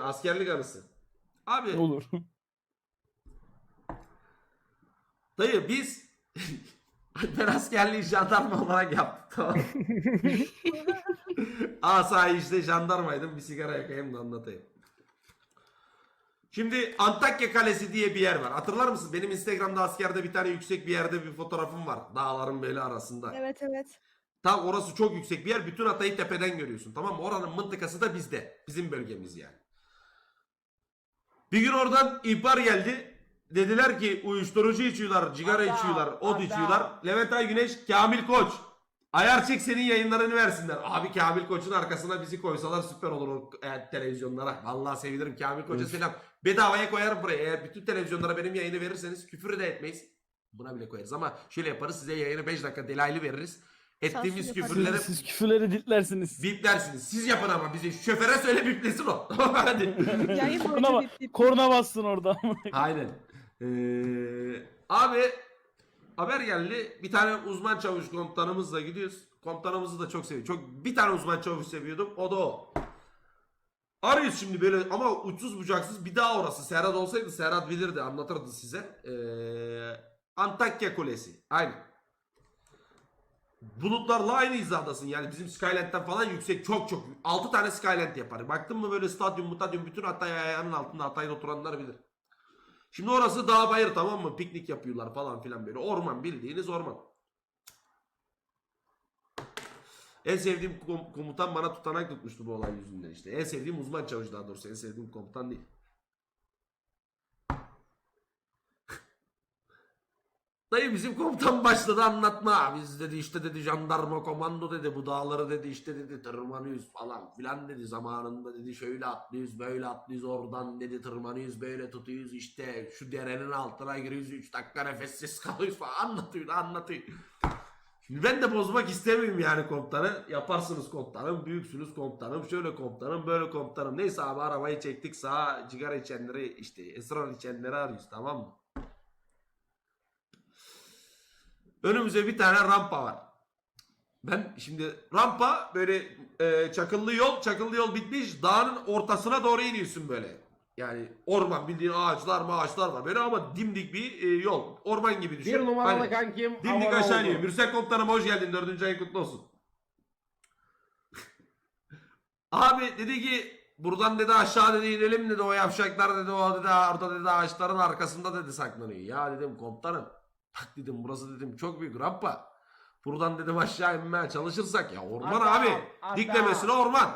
Askerlik anısı. Abi Olur. dayı biz ben askerliği jandarma olarak yaptık tamam. Asayişte jandarmaydım bir sigara yakayım da anlatayım. Şimdi Antakya Kalesi diye bir yer var. Hatırlar mısınız? Benim Instagram'da askerde bir tane yüksek bir yerde bir fotoğrafım var. Dağların böyle arasında. Evet evet. Tam orası çok yüksek bir yer. Bütün Hatay'ı tepeden görüyorsun. Tamam mı? Oranın mıntıkası da bizde. Bizim bölgemiz yani. Bir gün oradan ihbar geldi. Dediler ki uyuşturucu içiyorlar, sigara Adam, içiyorlar, ot adam. içiyorlar. Levent Ay Güneş, Kamil Koç. Ayar çek senin yayınlarını versinler. Abi Kamil Koç'un arkasına bizi koysalar süper olur o e, televizyonlara. Vallahi sevinirim Kamil Koç'a selam. Bedavaya koyarım buraya. Eğer bütün televizyonlara benim yayını verirseniz küfür de etmeyiz. Buna bile koyarız ama şöyle yaparız size yayını 5 dakika delaylı veririz. Ettiğimiz Sansür yaparız. küfürleri Siz küfürleri ditlersiniz. biplersiniz. Siz yapın ama bizi şoföre söyle biplesin o. Hadi. Yayın Korna, boyunca bip. korna bassın orada. Aynen. Ee, abi haber geldi. Bir tane uzman çavuş komutanımızla gidiyoruz. Komutanımızı da çok seviyorum. Çok bir tane uzman çavuş seviyordum. O da o. Arıyoruz şimdi böyle ama uçsuz bucaksız bir daha orası. Serhat olsaydı Serhat bilirdi anlatırdı size. Ee, Antakya Kulesi. Aynen. Bulutlarla aynı hizadasın yani bizim Skyland'den falan yüksek çok çok 6 tane Skyland yapar. Baktın mı böyle stadyum mutadyum bütün Hatay ayağının altında Hatay'da oturanlar bilir. Şimdi orası dağ bayır tamam mı? Piknik yapıyorlar falan filan böyle. Orman bildiğiniz orman. En sevdiğim kom- komutan bana tutanak tutmuştu bu olay yüzünden işte. En sevdiğim uzman çavuş daha doğrusu. En sevdiğim komutan değil. Dayı bizim komutan başladı anlatma. Biz dedi işte dedi jandarma komando dedi bu dağları dedi işte dedi tırmanıyoruz falan filan dedi. Zamanında dedi şöyle atlıyoruz böyle atlıyoruz oradan dedi tırmanıyoruz böyle tutuyoruz işte şu derenin altına giriyoruz 3 dakika nefessiz kalıyoruz falan anlatıyor anlatıyor. Şimdi ben de bozmak istemiyorum yani komutanı. Yaparsınız komutanım, büyüksünüz komutanım, şöyle komutanım, böyle komutanım. Neyse abi arabayı çektik sağa sigara içenleri işte esrar içenleri arıyoruz tamam mı? Önümüze bir tane rampa var. Ben şimdi rampa böyle e, çakıllı yol, çakıllı yol bitmiş. Dağın ortasına doğru iniyorsun böyle. Yani orman bildiğin ağaçlar ağaçlar var böyle ama dimdik bir e, yol. Orman gibi düşün. Bir numaralı Hani kankim. dimdik aşağı iniyor. Mürsel komutanım hoş geldin. Dördüncü ayın kutlu olsun. Abi dedi ki buradan dedi aşağı dedi inelim dedi o yavşaklar dedi o dedi orada dedi ağaçların arkasında dedi saklanıyor. Ya dedim komutanım bak dedim burası dedim çok büyük rampa. Buradan dedim aşağı inmeye çalışırsak ya orman Adam, abi. adam. Diklemesine orman.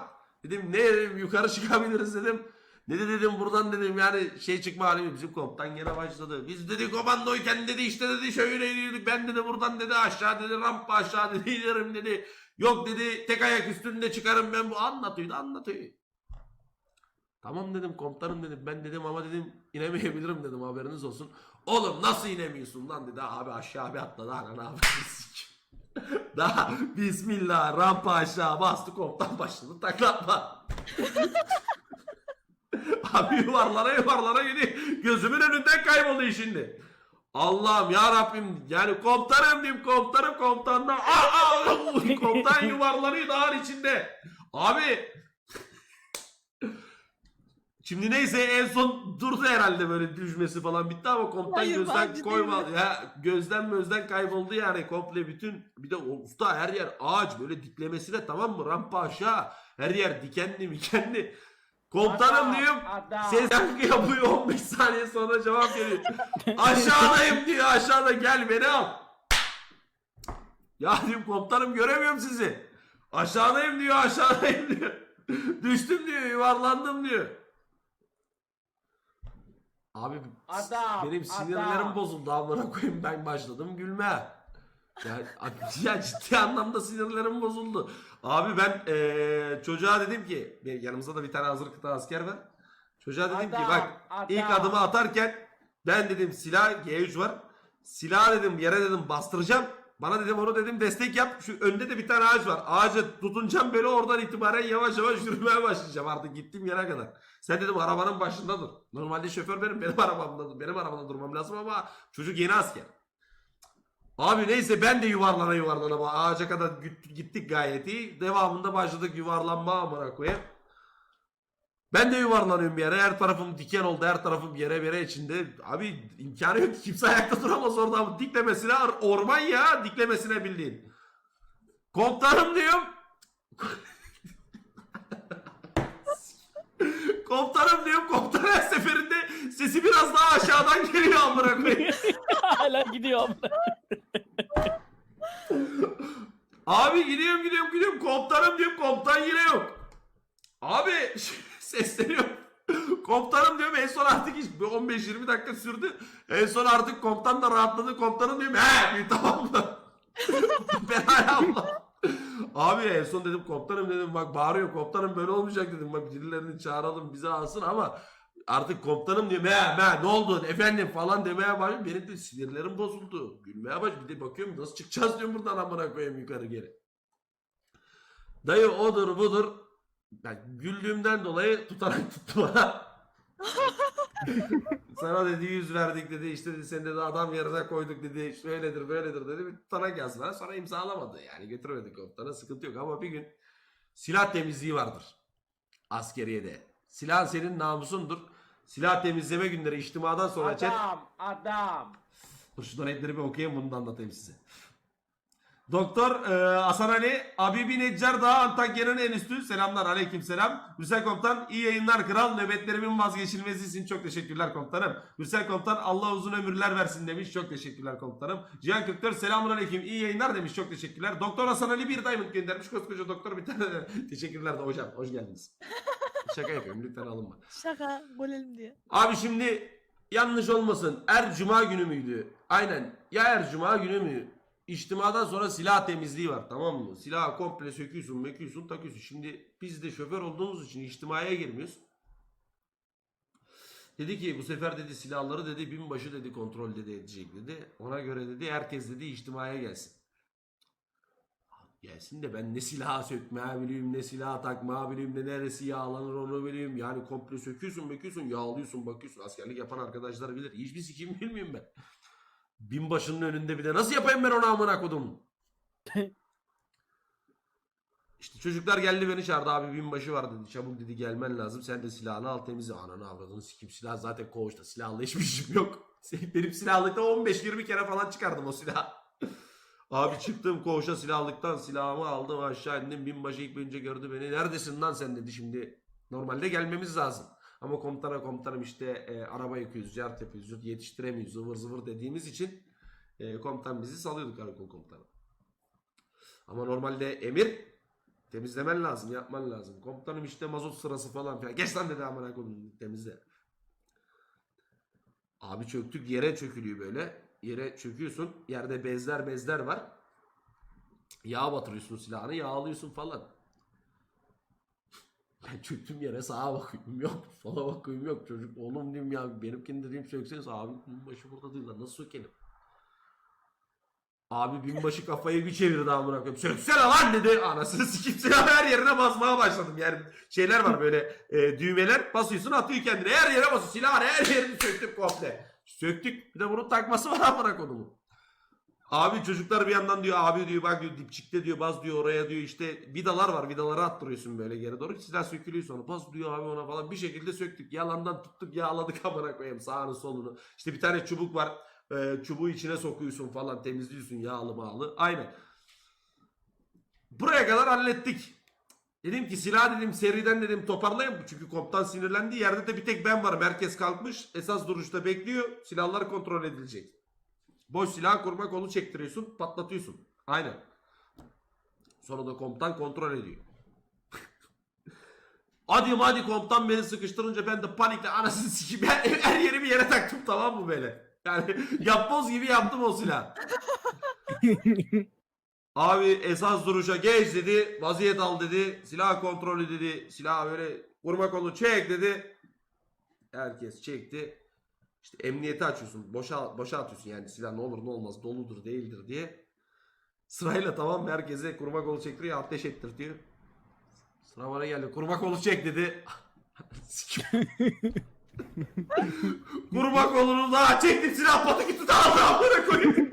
Dedim ne dedim yukarı çıkabiliriz dedim. Ne de dedim buradan dedim yani şey çıkma halimi bizim komutan gene başladı. Biz dedi komandoyken dedi işte dedi şöyle iniyorduk. Ben dedi buradan dedi aşağı dedi rampa aşağı dedi inerim dedi. Yok dedi tek ayak üstünde çıkarım ben bu anlatıyordu anlatıyor. Tamam dedim komutanım dedim ben dedim ama dedim inemeyebilirim dedim haberiniz olsun. Oğlum nasıl inemiyorsun lan dedi abi aşağı bir atladı ana ne yapıyorsun? Daha bismillah rampa aşağı bastı komutan başladı taklatma. Abi yuvarlara yuvarlara gidiyor. Gözümün önünden kayboldu şimdi. Allah'ım ya Rabbim yani komutanım diyeyim komutanım komutanla aa, aa, komutan yuvarlanıyor dağın içinde. Abi Şimdi neyse en son durdu herhalde böyle düşmesi falan. Bitti ama komutan Hayır, gözden bence koyma değil. ya gözden gözden kayboldu yani komple bütün. Bir de usta her yer ağaç böyle diklemesine tamam mı? Rampa aşağı her yer dikenli mikenli. Komutanım Adam, diyorum adam. ses yankı yapıyor 15 saniye sonra cevap geliyor aşağıdayım diyor aşağıda gel beni al. Ya diyorum komutanım göremiyorum sizi. Aşağıdayım diyor aşağıdayım diyor. Düştüm diyor yuvarlandım diyor Abi Adam, benim sinirlerim adam. bozuldu amına koyayım ben başladım gülmeye. Ya, ya ciddi anlamda sinirlerim bozuldu. Abi ben eee, çocuğa dedim ki yanımızda da bir tane hazır kıta asker var. Çocuğa dedim ki Adam, bak adam. ilk adımı atarken ben dedim silah G3 var. Silah dedim yere dedim bastıracağım. Bana dedim onu dedim destek yap. Şu önde de bir tane ağaç var. Ağaca tutunacağım böyle oradan itibaren yavaş yavaş yürümeye başlayacağım artık gittiğim yere kadar. Sen dedim arabanın başında dur. Normalde şoför benim benim arabamda. Benim arabamda durmam lazım ama çocuk yeni asker. Abi neyse ben de yuvarlana yuvarlana ağaca kadar git- gittik gayet iyi. Devamında başladık yuvarlanma amına koyayım. Ben de yuvarlanıyorum bir yere. Her tarafım diken oldu. Her tarafım yere yere içinde. Abi imkanı yok. ki. Kimse ayakta duramaz orada. Bu Diklemesine or- orman ya. Diklemesine bildiğin. Komutanım diyorum. Komutanım diyorum. Komutan her seferinde sesi biraz daha aşağıdan geliyor amına koyayım. Hala gidiyor amına. Abi gidiyorum gidiyorum gidiyorum. Komutanım diyorum. Komutan yine yok. Abi sesleniyorum. Komutanım diyorum en son artık hiç bir 15-20 dakika sürdü. En son artık komutan da rahatladı. Komutanım diyorum he tamam mı? ben hala Allah. Abi en son dedim komutanım dedim bak bağırıyor komutanım böyle olmayacak dedim. Bak birilerini çağıralım bize alsın ama artık komutanım diyor me me ne oldu efendim falan demeye başladı. Benim de sinirlerim bozuldu. Gülmeye başladı. Bir de bakıyorum nasıl çıkacağız diyorum buradan amına koyayım yukarı geri. Dayı odur budur. Ben güldüğümden dolayı tutarak tuttu bana. Sana dedi yüz verdik dedi işte dedi seni dedi adam yerine koyduk dedi şöyledir böyledir dedi bir tutanak yazdılar sonra imzalamadı yani götürmedi komutana sıkıntı yok ama bir gün silah temizliği vardır askeriyede. Silah senin namusundur. Silah temizleme günleri içtimadan sonra chat Adam, adam. Dur şu donetleri bir okuyayım bunu da anlatayım size. Doktor e, Hasan Ali, Abibi Neccar Dağı Antakya'nın en üstü. Selamlar aleyküm selam. Hüseyin Komutan iyi yayınlar kral. Nöbetlerimin vazgeçilmezisin. Çok teşekkürler komutanım. Hüseyin Komutan Allah uzun ömürler versin demiş. Çok teşekkürler komutanım. Cihan 44 selamun aleyküm iyi yayınlar demiş. Çok teşekkürler. Doktor Hasan Ali bir diamond göndermiş. Koskoca doktor bir tane. teşekkürler de hocam. Hoş geldiniz. Şaka yapıyorum lütfen alınma. Şaka golelim diye. Abi şimdi yanlış olmasın. Er cuma günü müydü? Aynen. Ya er cuma günü mü? İçtimadan sonra silah temizliği var tamam mı? Silahı komple söküyorsun, meküyorsun, takıyorsun. Şimdi biz de şoför olduğumuz için içtimaya girmiyoruz. Dedi ki bu sefer dedi silahları dedi binbaşı dedi kontrol dedi edecek dedi. Ona göre dedi herkes dedi içtimaya gelsin. Gelsin de ben ne silah sökmeye bileyim ne silah takmaya bileyim ne neresi yağlanır onu bileyim. Yani komple söküyorsun bakıyorsun yağlıyorsun bakıyorsun. Askerlik yapan arkadaşlar bilir. Hiçbir sikim bilmiyorum ben. Binbaşının önünde bir de nasıl yapayım ben onu amına kodum. İşte çocuklar geldi beni çağırdı abi binbaşı var dedi. Çabuk dedi gelmen lazım. Sen de silahını al temizle. Ananı avradını sikim silah zaten koğuşta. Silahla hiçbir işim yok. Benim silahlıkta 15-20 kere falan çıkardım o silahı. Abi çıktım koğuşa silahlıktan silahımı aldım aşağı indim. Binbaşı ilk önce gördü beni. Neredesin lan sen dedi şimdi. Normalde gelmemiz lazım. Ama komutana komutanım işte e, araba yıkıyoruz, ciğer yapıyoruz, yetiştiremiyoruz, zıvır zıvır dediğimiz için e, komutan bizi salıyordu karakol komutanı. Ama normalde emir temizlemen lazım, yapman lazım. Komutanım işte mazot sırası falan filan. Geç lan dedi amına koyayım temizle. Abi çöktük yere çökülüyor böyle. Yere çöküyorsun. Yerde bezler bezler var. Yağ batırıyorsun silahını yağlıyorsun falan. Ben çöktüm yere sağa bakıyorum yok. Sola bakıyorum yok. Çocuk oğlum diyeyim ya benimkini dediğim sökseniz abi binbaşı burada değil lan nasıl sökelim? Abi binbaşı kafayı bir çevirdi amına koyayım. Söksene lan dedi. Anasını sikip her yerine basmaya başladım. Yani şeyler var böyle e, düğmeler basıyorsun atıyor kendine. Her yere basıyor. Silah her yerini söktük komple. Söktük. Bir de bunun takması var amına koyduğumun. Abi çocuklar bir yandan diyor abi diyor bak diyor dipçikte diyor baz diyor oraya diyor işte vidalar var vidaları attırıyorsun böyle geri doğru. Silah sökülüyor sonra baz diyor abi ona falan. Bir şekilde söktük. Yalandan tuttuk yağladık amına koyayım sağını solunu. İşte bir tane çubuk var e, çubuğu içine sokuyorsun falan temizliyorsun yağlı mağlı. Aynen. Buraya kadar hallettik. Dedim ki silah dedim seriden dedim toparlayın. Çünkü komutan sinirlendi. Yerde de bir tek ben varım. Herkes kalkmış. Esas duruşta bekliyor. Silahlar kontrol edilecek Boş silah kurma kolu çektiriyorsun, patlatıyorsun. Aynen. Sonra da komutan kontrol ediyor. hadi hadi komutan beni sıkıştırınca ben de panikle anasını sikeyim. Her, her yerimi yere taktım tamam mı böyle? Yani yapboz gibi yaptım o silah. Abi esas duruşa geç dedi. Vaziyet al dedi. Silah kontrolü dedi. Silah böyle kurma kolu çek dedi. Herkes çekti. İşte emniyeti açıyorsun. Boşa, boşa atıyorsun yani silah ne olur ne olmaz doludur değildir diye. Sırayla tamam mı? herkese kurma kolu çektiriyor ateş ettir diyor. Sıra bana geldi. Kurma kolu çek dedi. kurma kolunu daha çektim silah patı tut aldı amına koyayım.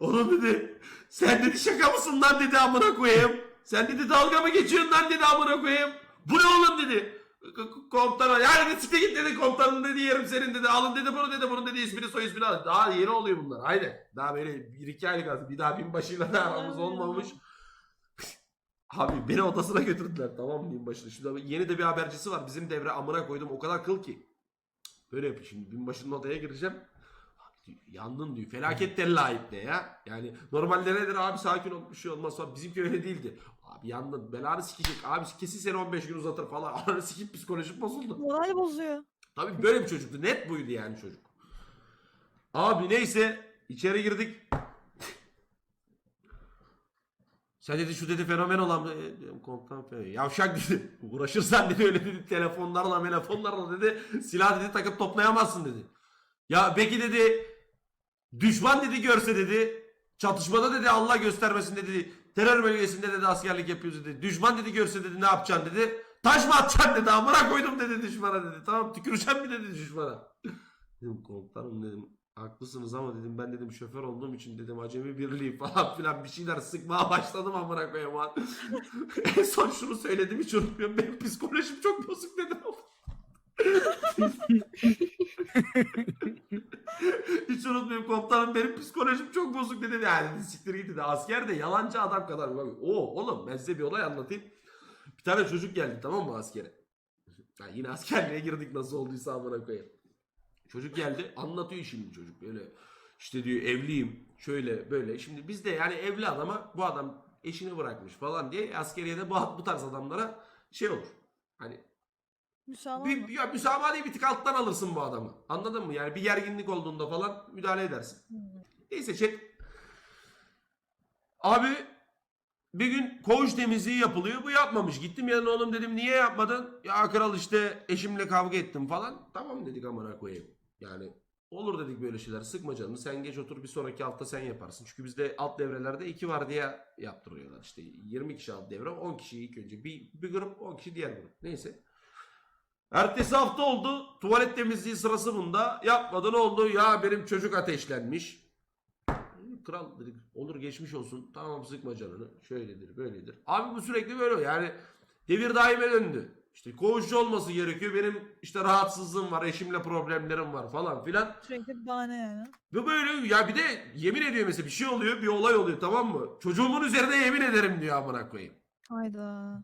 Oğlum dedi. Sen dedi şaka mısın lan dedi amına koyayım. Sen dedi dalga mı geçiyorsun lan dedi amına koyayım. Bu ne oğlum dedi. K- k- Komutana yani dedi sikte git dedi komutanın dedi yerim senin dedi alın dedi bunu dedi bunun dedi ismini soy ismini al. Daha yeni oluyor bunlar haydi. Daha böyle bir iki aylık az bir daha binbaşıyla da aramız olmamış. Abi beni odasına götürdüler tamam mı binbaşının. Şimdi yeni de bir habercisi var bizim devre amına koydum o kadar kıl ki. Böyle yapıyor şimdi binbaşının odaya gireceğim. Yandın diyor. Felaket deli ayıp ne ya? Yani normalde nedir abi sakin ol bir şey olmaz falan. Bizimki öyle değildi. Abi yandın belanı sikecek. Abi kesin seni 15 gün uzatır falan. Ananı sikip psikolojim bozuldu. Moral bozuyor. Tabii böyle bir çocuktu. Net buydu yani çocuk. Abi neyse içeri girdik. Sen dedi şu dedi fenomen olan e, dedim, komutan fenomen. Yavşak dedi. Uğraşırsan dedi öyle dedi telefonlarla telefonlarla dedi silah dedi takıp toplayamazsın dedi. Ya peki dedi düşman dedi görse dedi çatışmada dedi Allah göstermesin dedi terör bölgesinde dedi askerlik yapıyoruz dedi. Düşman dedi görse dedi ne yapacaksın dedi. Taş mı atacaksın dedi amına koydum dedi düşmana dedi. Tamam tüküreceğim mi dedi düşmana. Dedim komutanım dedim haklısınız ama dedim ben dedim şoför olduğum için dedim acemi birliği falan filan bir şeyler sıkmaya başladım amına koyayım ha. en son şunu söyledim hiç unutmuyorum benim psikolojim çok bozuk dedim. unutmuyorum komutanım benim psikolojim çok bozuk dedim yani dedi, siktir git dedi asker de yalancı adam kadar. O oğlum ben size bir olay anlatayım. Bir tane çocuk geldi tamam mı askere? Ya yine askerliğe girdik nasıl olduysa amına koyayım. Çocuk geldi anlatıyor şimdi çocuk böyle işte diyor evliyim şöyle böyle. Şimdi bizde yani evli adama bu adam eşini bırakmış falan diye askeriyede bu, bu tarz adamlara şey olur. Hani Müsamaha bir, mı? ya müsamaha değil bir tık alttan alırsın bu adamı. Anladın mı? Yani bir gerginlik olduğunda falan müdahale edersin. Neyse chat. Abi bir gün koğuş temizliği yapılıyor. Bu yapmamış. Gittim yanına oğlum dedim niye yapmadın? Ya kral işte eşimle kavga ettim falan. Tamam dedik amına koyayım. Yani olur dedik böyle şeyler. Sıkma canını. Sen geç otur bir sonraki hafta sen yaparsın. Çünkü bizde alt devrelerde iki var diye yaptırıyorlar. İşte 20 kişi alt devre 10 kişi ilk önce. Bir, bir grup 10 kişi diğer grup. Neyse. Ertesi hafta oldu. Tuvalet temizliği sırası bunda. Yapmadı ne oldu? Ya benim çocuk ateşlenmiş. Kral dedik olur geçmiş olsun. Tamam sıkma canını. Şöyledir böyledir. Abi bu sürekli böyle yani devir daime döndü. İşte koğuşçu olması gerekiyor. Benim işte rahatsızlığım var. Eşimle problemlerim var falan filan. Sürekli bahane yani. Ve böyle ya bir de yemin ediyor mesela bir şey oluyor bir olay oluyor tamam mı? Çocuğumun üzerine yemin ederim diyor amına koyayım. Hayda.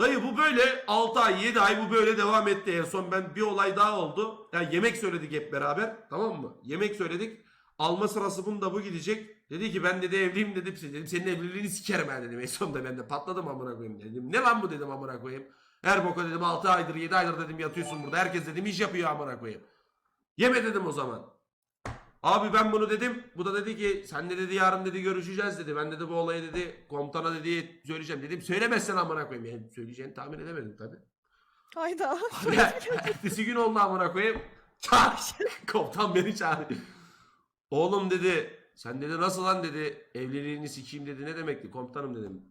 Dayı bu böyle 6 ay 7 ay bu böyle devam etti en son ben bir olay daha oldu. Ya yemek söyledik hep beraber tamam mı? Yemek söyledik. Alma sırası bunda bu gidecek. Dedi ki ben dedi evliyim dedim. Dedim senin evliliğini sikerim ben dedim. En sonunda ben de patladım amına koyayım dedim. Ne lan bu dedim amına koyayım. Her boka dedim 6 aydır 7 aydır dedim yatıyorsun burada. Herkes dedim iş yapıyor amına koyayım. Yeme dedim o zaman. Abi ben bunu dedim. Bu da dedi ki sen de dedi yarın dedi görüşeceğiz dedi. Ben dedi bu olayı dedi komutana dedi söyleyeceğim dedim. Söylemezsen amına koyayım. Yani söyleyeceğini tahmin edemedim tabi. Hayda. Ertesi gün oldu amına koyayım. Çağır. Komutan beni çağırdı. Oğlum dedi sen dedi nasıl lan dedi evliliğini sikeyim dedi ne demekti komutanım dedim.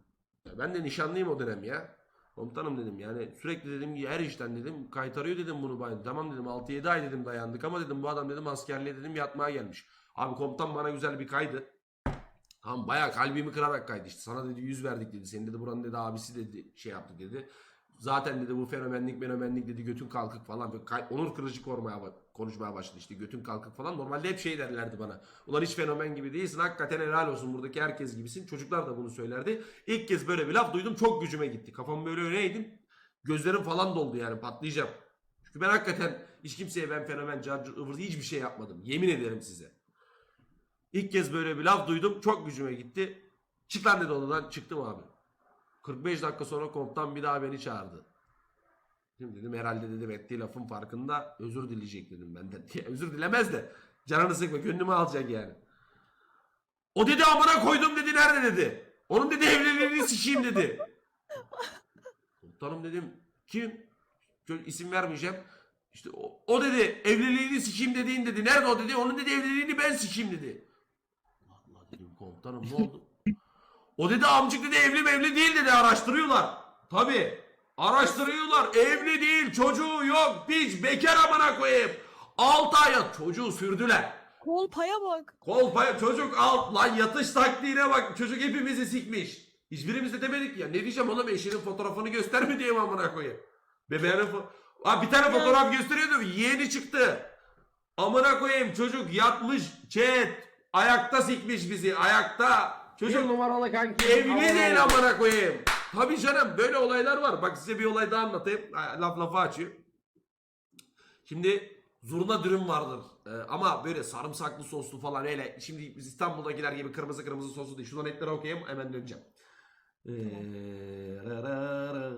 Ya ben de nişanlıyım o dönem ya. Komutanım dedim yani sürekli dedim her işten dedim kaytarıyor dedim bunu bana. Tamam dedim 6-7 ay dedim dayandık ama dedim bu adam dedim askerliğe dedim yatmaya gelmiş. Abi komutan bana güzel bir kaydı. Tamam bayağı kalbimi kırarak kaydı işte. Sana dedi yüz verdik dedi. Senin dedi buranın dedi abisi dedi şey yaptı dedi. Zaten dedi bu fenomenlik fenomenlik dedi götün kalkık falan. Onur kırıcı korumaya, ba- konuşmaya başladı işte götün kalkık falan. Normalde hep şey derlerdi bana. Ulan hiç fenomen gibi değilsin hakikaten helal olsun buradaki herkes gibisin. Çocuklar da bunu söylerdi. İlk kez böyle bir laf duydum çok gücüme gitti. Kafam böyle öyleydim. Gözlerim falan doldu yani patlayacağım. Çünkü ben hakikaten hiç kimseye ben fenomen, carcı, ıvır hiçbir şey yapmadım. Yemin ederim size. İlk kez böyle bir laf duydum. Çok gücüme gitti. Çık lan dedi odadan. Çıktım abi. 45 dakika sonra komutan bir daha beni çağırdı. Şimdi dedim herhalde dedim ettiği lafın farkında özür dileyecek dedim benden diye. Özür dilemez de canını sıkma gönlümü alacak yani. O dedi amına koydum dedi nerede dedi. Onun dedi evliliğini sikeyim dedi. Komutanım dedim kim? Şöyle isim vermeyeceğim. İşte o, o dedi evliliğini sikeyim dediğin dedi. Nerede o dedi? Onun dedi evliliğini ben sikeyim dedi. Allah dedim komutanım ne oldu? O dedi amcık dedi evli mevli değil dedi araştırıyorlar. Tabi araştırıyorlar evli değil çocuğu yok piç bekar amına koyayım. 6 aya çocuğu sürdüler. Kol paya bak. Kolpaya çocuk alt lan yatış taktiğine bak çocuk hepimizi sikmiş. Hiçbirimiz de demedik ya. Ne diyeceğim oğlum eşinin fotoğrafını gösterme diyeyim amına koyayım. Bebeğinin fo- Abi bir tane fotoğraf gösteriyordu. Yeğeni çıktı. Amına koyayım çocuk yatmış chat. Ayakta sikmiş bizi. Ayakta. Çocuk numaralı kanki. Evli değil amına koyayım. Tabii canım böyle olaylar var. Bak size bir olay daha anlatayım. Laf lafa açıyor. Şimdi zurna dürüm vardır. Ee, ama böyle sarımsaklı soslu falan öyle. Şimdi biz İstanbul'dakiler gibi kırmızı kırmızı soslu değil. Şuradan etleri okuyayım hemen döneceğim. Ee, ra, ra, ra.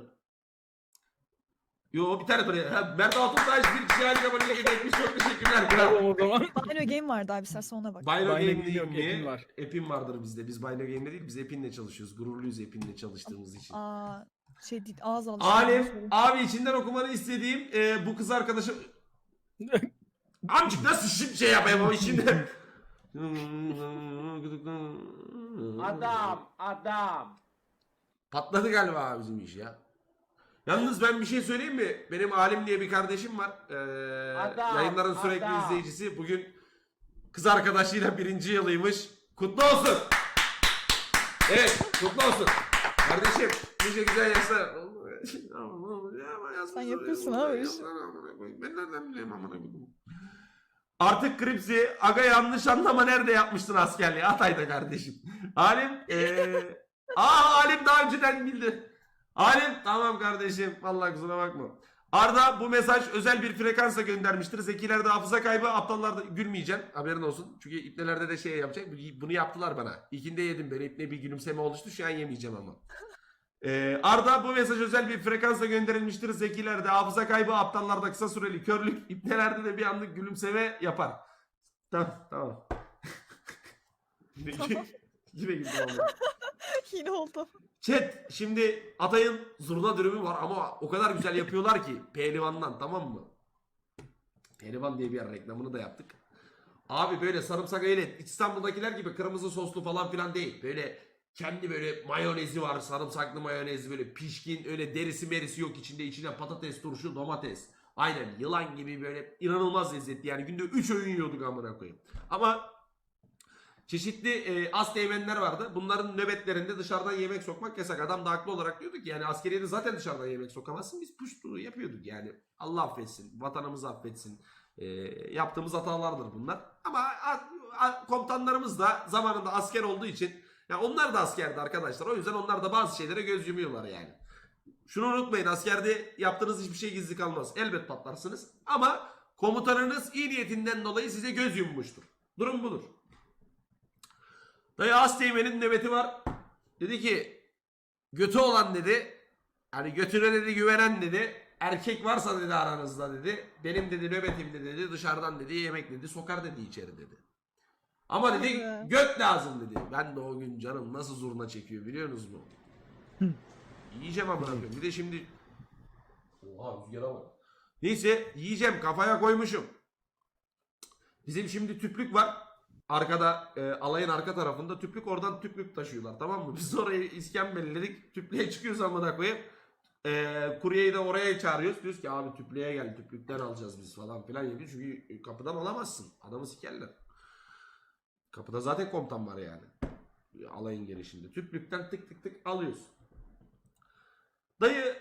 Yo bir tane böyle. Ha, Mert Altuntaş bir kişi halinde abone etmiş. Çok teşekkürler. Tamam o zaman. Bino Game vardı abi istersen ona bak. Bino Bino Game değil yok, mi? Epin var. Epin vardır bizde. Biz Bino Game'de değil biz Epin'le çalışıyoruz. Gururluyuz Epin'le çalıştığımız için. Aa şey değil ağız alışkanlığı. Söyleyeyim. abi içinden okumanı istediğim e, bu kız arkadaşım... Amcık nasıl şimdi şey yapayım ama içinde... Adam, adam. Patladı galiba bizim iş ya. Yalnız ben bir şey söyleyeyim mi? Benim Alim diye bir kardeşim var. Ee, Adam, yayınların sürekli adam. izleyicisi. Bugün kız arkadaşıyla birinci yılıymış. Kutlu olsun. Evet, kutlu olsun. Kardeşim, nice güzel yaşlar. Sen yapıyorsun abi iş. Ben nereden bileyim amına koyayım? Artık Kripsi, aga yanlış anlama nerede yapmıştın askerliği? Hatay'da kardeşim. Halim, eee... Aa Halim daha önceden bildi. Halim, tamam kardeşim. Vallahi kusura bakma. Arda bu mesaj özel bir frekansa göndermiştir. Zekilerde hafıza kaybı, aptallarda gülmeyeceğim. Haberin olsun. Çünkü ipnelerde de şey yapacak. Bunu yaptılar bana. İkinde yedim böyle. İpne bir gülümseme oluştu. Şu an yemeyeceğim ama. Ee, Arda bu mesaj özel bir frekansa gönderilmiştir. Zekilerde hafıza kaybı, aptallarda kısa süreli körlük, ipnelerde de bir anlık gülümseme yapar. Tamam, tamam. yine, yine güldüm ama. Yine oldu. Chat şimdi Atay'ın zurna dürümü var ama o kadar güzel yapıyorlar ki pehlivandan tamam mı? Pehlivan diye bir yer reklamını da yaptık. Abi böyle sarımsak öyle İstanbul'dakiler gibi kırmızı soslu falan filan değil. Böyle kendi böyle mayonezi var sarımsaklı mayonez böyle pişkin öyle derisi merisi yok içinde içine patates turşu domates. Aynen yılan gibi böyle inanılmaz lezzetli yani günde 3 öğün yiyorduk amına koyayım. Ama Çeşitli e, az teğmenler vardı. Bunların nöbetlerinde dışarıdan yemek sokmak yasak. Adam da haklı olarak diyordu ki yani askeriyede zaten dışarıdan yemek sokamazsın. Biz puştu yapıyorduk yani. Allah affetsin. Vatanımızı affetsin. E, yaptığımız hatalardır bunlar. Ama a- a- komutanlarımız da zamanında asker olduğu için ya onlar da askerdi arkadaşlar. O yüzden onlar da bazı şeylere göz yumuyorlar yani. Şunu unutmayın askerde yaptığınız hiçbir şey gizli kalmaz. Elbet patlarsınız. Ama komutanınız iyi niyetinden dolayı size göz yummuştur. Durum budur. Dayı Asteğmen'in nöbeti var. Dedi ki götü olan dedi. Hani götüne dedi güvenen dedi. Erkek varsa dedi aranızda dedi. Benim dedi nöbetimde dedi dışarıdan dedi yemek dedi sokar dedi içeri dedi. Ama dedi göt lazım dedi. Ben de o gün canım nasıl zurna çekiyor biliyorsunuz mu? Yiyeceğim amına koyayım. Bir de şimdi Oha rüzgara bak. Neyse yiyeceğim kafaya koymuşum. Bizim şimdi tüplük var. Arkada e, alayın arka tarafında tüplük oradan tüplük taşıyorlar tamam mı? Biz orayı iskembelledik. Tüplüğe çıkıyoruz amına koyayım. E, kuryeyi de oraya çağırıyoruz. Diyoruz ki abi tüplüğe gel tüplükten alacağız biz falan filan yapıyor. Çünkü kapıdan alamazsın. Adamı sikerler. Kapıda zaten komutan var yani. Alayın girişinde. Tüplükten tık tık tık alıyoruz. Dayı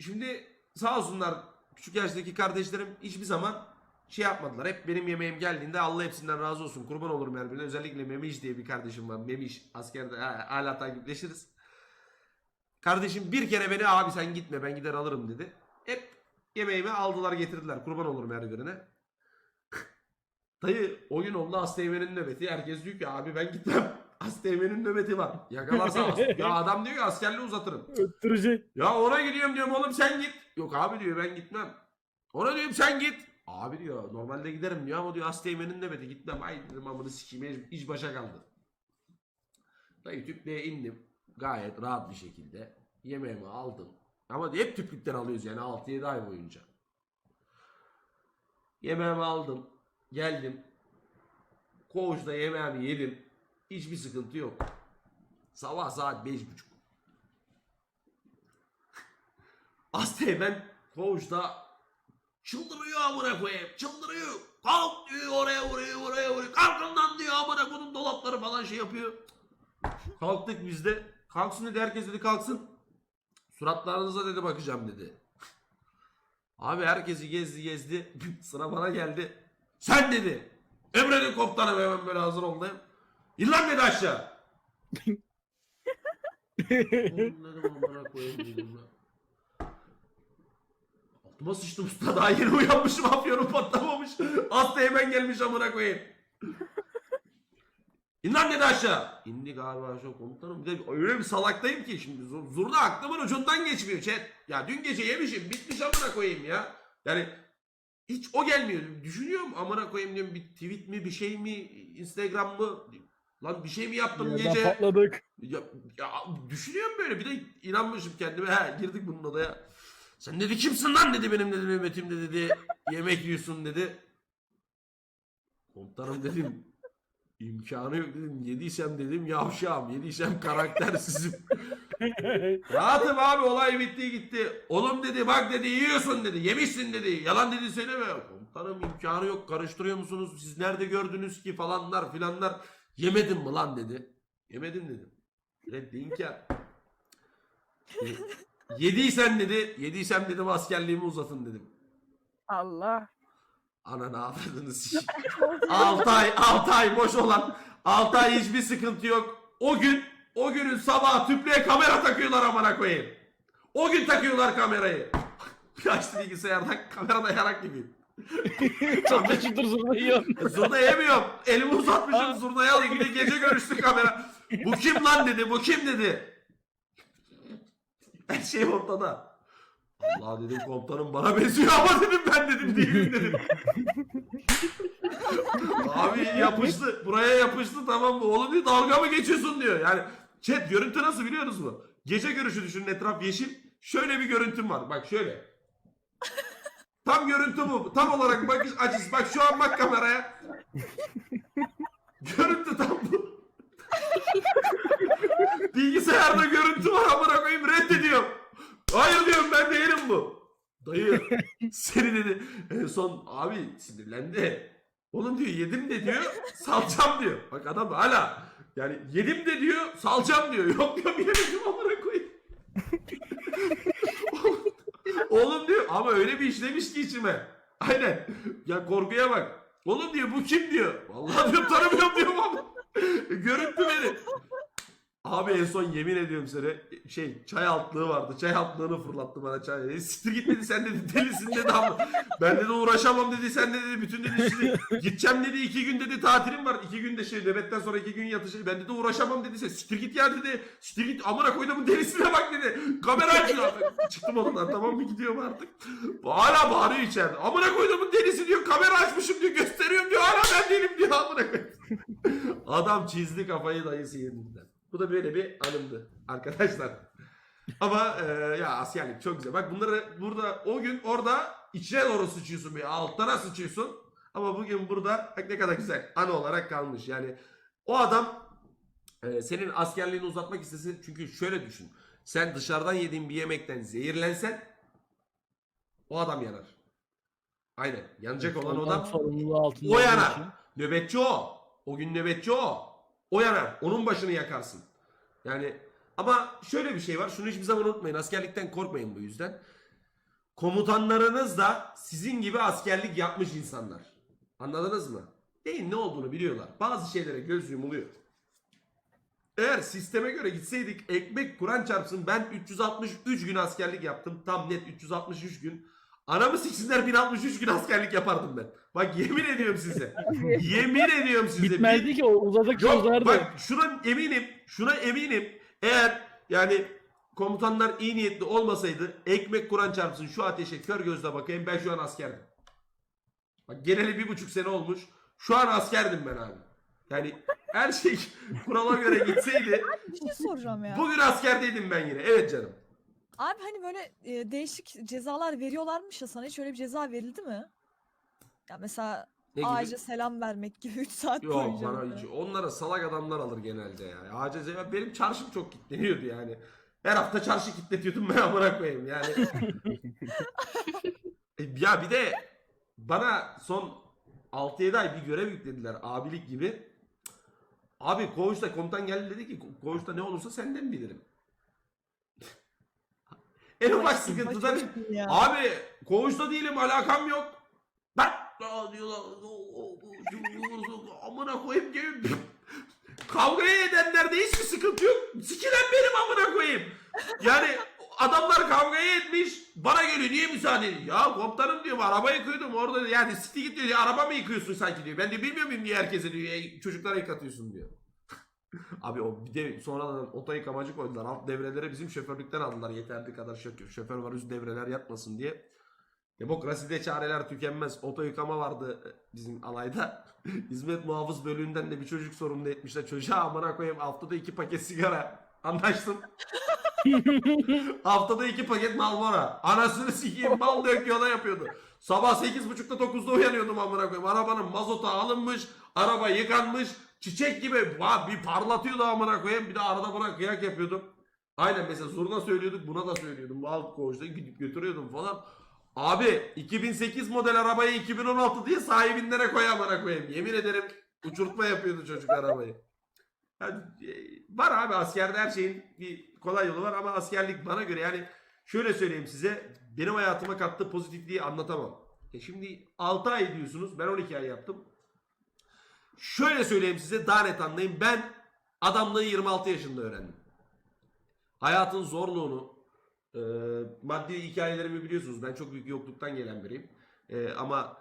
şimdi sağ olsunlar küçük yaştaki kardeşlerim hiçbir zaman şey yapmadılar. Hep benim yemeğim geldiğinde Allah hepsinden razı olsun. Kurban olurum her birine. Özellikle Memiş diye bir kardeşim var. Memiş askerde ha, hala takipleşiriz. Kardeşim bir kere beni abi sen gitme ben gider alırım dedi. Hep yemeğimi aldılar getirdiler. Kurban olurum her birine. Dayı oyun oldu Asteğmen'in nöbeti. Herkes diyor ki abi ben gitmem. Asteğmen'in nöbeti var. Yakalarsa ya adam diyor ki askerliği uzatırım. Öttürücü. Ya ona gidiyorum diyorum oğlum sen git. Yok abi diyor ben gitmem. Ona diyorum sen git. Abi diyor normalde giderim diyor ama diyor Asteğmen'in nöbeti gitmem. Ay dedim amını sikeyim iş başa kaldı. Dayı tüplüğe indim. Gayet rahat bir şekilde. Yemeğimi aldım. Ama hep tüplükten alıyoruz yani 6-7 ay boyunca. Yemeğimi aldım. Geldim. Koğuşta yemeğimi yedim. Hiçbir sıkıntı yok. Sabah saat 5.30. Asteğmen koğuşta çıldırıyor amına koyayım. Çıldırıyor. Kalk diyor oraya vuruyor oraya vuruyor. Kalkın lan diyor amına koyduğum dolapları falan şey yapıyor. Kalktık biz de. Kalksın dedi herkes dedi kalksın. Suratlarınıza dedi bakacağım dedi. Abi herkesi gezdi gezdi. Sıra bana geldi. Sen dedi. Emredin komutanım hemen böyle hazır oldum. İn lan dedi aşağı. Dedim amına koyayım. Altıma sıçtım usta daha yeni uyanmışım afyonum patlamamış. Hasta hemen gelmiş amına koyayım. İn lan dedi aşağı. İndi galiba şu komutanım. Bir de öyle bir salaktayım ki şimdi zur- zurna aklımın ucundan geçmiyor chat. Ya dün gece yemişim bitmiş amına koyayım ya. Yani hiç o gelmiyor. Düşünüyorum amına koyayım diyorum bir tweet mi bir şey mi Instagram mı? Lan bir şey mi yaptım Yerden gece? patladık. Ya, ya düşünüyorum böyle bir de inanmışım kendime. He girdik bunun odaya. Sen dedi kimsin lan dedi benim dedi Mehmet'im de dedi. Yemek yiyorsun dedi. Komutanım dedim. İmkanı yok dedim. Yediysem dedim yavşağım. Yediysem karaktersizim. Rahatım abi olay bitti gitti. Oğlum dedi bak dedi yiyorsun dedi. Yemişsin dedi. Yalan dedi söyleme. Komutanım imkanı yok karıştırıyor musunuz? Siz nerede gördünüz ki falanlar filanlar. Yemedim mi lan dedi. Yemedim dedim. Reddeyin ki. Yediysen dedi. Yediysem dedim askerliğimi uzatın dedim. Allah. Ananı avradınız. 6 ay 6 ay boş olan 6 ay hiçbir sıkıntı yok. O gün o günün sabahı tüplüğe kamera takıyorlar amına koyayım. O gün takıyorlar kamerayı. Açtı bilgisayardan kamerada yarak gibiyim. Çok da zurna yiyorsun. Zurna yemiyorum. Elimi uzatmışım zurnaya alayım. Bir de gece görüştü kamera. Bu kim lan dedi. Bu kim dedi. Her şey ortada. Allah dedim komutanım bana benziyor ama dedim ben dedim değilim dedim. Abi yapıştı. Buraya yapıştı tamam mı? Oğlum diyor dalga mı geçiyorsun diyor. Yani chat görüntü nasıl biliyorsunuz mu? Gece görüşü düşünün etraf yeşil. Şöyle bir görüntüm var. Bak şöyle. Tam görüntü bu. Tam olarak bakış açısı. Bak şu an bak kameraya. görüntü tam bu. Bilgisayarda görüntü var amına koyayım reddediyorum. Hayır diyorum ben değilim bu. Dayı seni dedi en son abi sinirlendi. Oğlum diyor yedim de diyor salacağım diyor. Bak adam hala yani yedim de diyor salacağım diyor. Yok diyor yemedim amına koyayım. Oğlum diyor ama öyle bir işlemiş ki içime. Aynen. Ya korkuya bak. Oğlum diyor bu kim diyor. Vallahi diyor tanımıyorum diyorum ama. Görüntü beni. Abi en son yemin ediyorum sana şey çay altlığı vardı. Çay altlığını fırlattı bana çay. E, siktir git dedi sen dedi delisin dedi ama. Ben dedi uğraşamam dedi sen de dedi bütün dedi şimdi gideceğim dedi iki gün dedi tatilim var. iki günde şey nöbetten sonra iki gün yatış. Ben dedi uğraşamam dedi sen siktir git ya dedi. Siktir git amına koyduğumun delisine bak dedi. Kamera açıyor. Çıktım ondan tamam mı gidiyorum artık. Hala bağırıyor içeride. Amına koyduğumun delisi diyor kamera açmışım diyor gösteriyorum diyor. Hala ben değilim diyor amına koyayım. Adam çizdi kafayı dayısı yerinden. Bu da böyle bir anımdı arkadaşlar. Ama e, ya askerlik çok güzel. Bak bunları burada o gün orada içine doğru sıçıyorsun bir altlara sıçıyorsun. Ama bugün burada bak ne kadar güzel anı olarak kalmış. Yani o adam e, senin askerliğini uzatmak istesin. Çünkü şöyle düşün. Sen dışarıdan yediğin bir yemekten zehirlensen o adam yanar. Aynen. Yanacak olan Ondan adam sorumluluğu altında o yanar. Nöbetçi o. O gün nöbetçi o. O yanar. Onun başını yakarsın. Yani ama şöyle bir şey var. Şunu hiçbir zaman unutmayın. Askerlikten korkmayın bu yüzden. Komutanlarınız da sizin gibi askerlik yapmış insanlar. Anladınız mı? Değil ne olduğunu biliyorlar. Bazı şeylere göz yumuluyor. Eğer sisteme göre gitseydik ekmek Kur'an çarpsın ben 363 gün askerlik yaptım. Tam net 363 gün. Anamı siksinler 1063 gün askerlik yapardım ben. Bak yemin ediyorum size. yemin ediyorum size. Bitmezdi ki o uzadıkça Yok uzardı. bak şuna eminim. Şuna eminim. Eğer yani komutanlar iyi niyetli olmasaydı ekmek Kur'an çarpsın şu ateşe kör gözle bakayım ben şu an askerdim. Bak geneli bir buçuk sene olmuş. Şu an askerdim ben abi. Yani her şey kurala göre gitseydi Bir şey soracağım ya. bugün askerdeydim ben yine. Evet canım. Abi hani böyle e, değişik cezalar veriyorlarmış ya sana hiç öyle bir ceza verildi mi? Ya mesela Ne gibi? ağaca selam vermek gibi 3 saat Yok boyunca. bana böyle. hiç. Onlara salak adamlar alır genelde ya. Aciz ya benim çarşım çok kilitleniyordu yani. Her hafta çarşı kilitletiyordum ben amına koyayım yani. E, ya bir de bana son 6-7 ay bir görev yüklediler abilik gibi. Abi koğuşta komutan geldi dedi ki koğuşta ne olursa senden bilirim. En ufak sıkıntıda abi koğuşta değilim alakam yok. Ben diyorlar, amına koyayım gelin. Kavgaya edenlerde hiçbir sıkıntı yok. Sikilen benim amına koyayım. Yani adamlar kavgaya etmiş. Bana geliyor niye müsaade edin? Ya komutanım diyorum araba yıkıyordum orada yani siti git diyor. Araba mı yıkıyorsun sanki diyor. Ben de bilmiyor muyum niye herkese diyor. "Ey, Çocuklara yıkatıyorsun diyor. Abi o bir de sonradan oto yıkamacı koydular. Alt devrelere bizim şoförlükten aldılar. Yeterli kadar şoför, şoför var üst devreler yatmasın diye. Demokraside çareler tükenmez. Oto yıkama vardı bizim alayda. Hizmet muhafız bölüğünden de bir çocuk sorumlu etmişler. Çocuğa amına koyayım haftada iki paket sigara. Anlaştım. haftada iki paket Marlboro. Anasını sikeyim mal dök yola yapıyordu. Sabah 8.30'da 9'da uyanıyordum amına koyayım. Arabanın mazotu alınmış. Araba yıkanmış. Çiçek gibi va- bir parlatıyordu amına koyayım. Bir de arada buna kıyak yapıyordum. Aynen mesela zurna söylüyorduk buna da söylüyordum. Bu alt koğuşta gidip götürüyordum falan. Abi 2008 model arabayı 2016 diye sahibinlere koy amına koyayım. Yemin ederim uçurtma yapıyordu çocuk arabayı. Yani, e, var abi askerde her şeyin bir kolay yolu var ama askerlik bana göre yani şöyle söyleyeyim size benim hayatıma kattığı pozitifliği anlatamam. E şimdi 6 ay diyorsunuz ben 12 ay yaptım. Şöyle söyleyeyim size daha net anlayın ben adamlığı 26 yaşında öğrendim. Hayatın zorluğunu, e, maddi hikayelerimi biliyorsunuz. Ben çok büyük yokluktan gelen biriyim. E, ama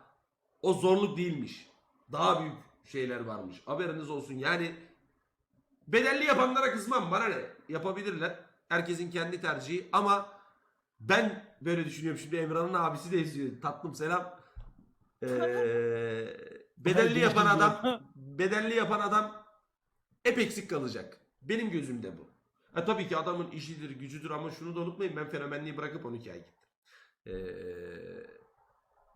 o zorluk değilmiş. Daha büyük şeyler varmış. Haberiniz olsun. Yani bedelli yapanlara kızmam. Bana ne? Yapabilirler. Herkesin kendi tercihi. Ama ben böyle düşünüyorum. Şimdi Emran'ın abisi de izliyor. Tatlım selam. E, bedelli yapan adam bedelli yapan adam hep eksik kalacak. Benim gözümde bu. Ha, tabii ki adamın işidir, gücüdür ama şunu da unutmayın ben fenomenliği bırakıp 12 ay gittim. Ee,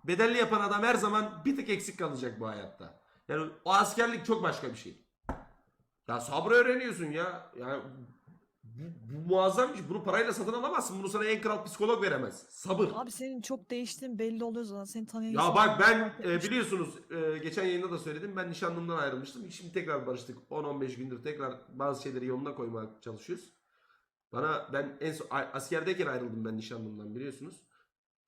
bedelli yapan adam her zaman bir tık eksik kalacak bu hayatta. Yani o askerlik çok başka bir şey. Ya sabrı öğreniyorsun ya. Yani bu, bu muazzam bir şey. Bunu parayla satın alamazsın. Bunu sana en kral psikolog veremez. Sabır. Abi senin çok değiştiğin belli oluyor zaten. Seni tanıyan Ya bak ben e, biliyorsunuz e, geçen yayında da söyledim. Ben nişanlımdan ayrılmıştım. Şimdi tekrar barıştık. 10-15 gündür tekrar bazı şeyleri yoluna koymaya çalışıyoruz. Bana ben en son askerdeyken ayrıldım ben nişanlımdan biliyorsunuz.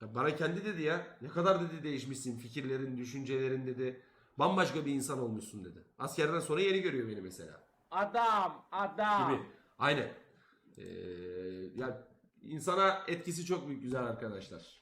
Ya bana kendi dedi ya. Ne kadar dedi değişmişsin fikirlerin, düşüncelerin dedi. Bambaşka bir insan olmuşsun dedi. Askerden sonra yeni görüyor beni mesela Adam, adam. gibi. Aynen. Ee, ya insana etkisi çok büyük güzel arkadaşlar.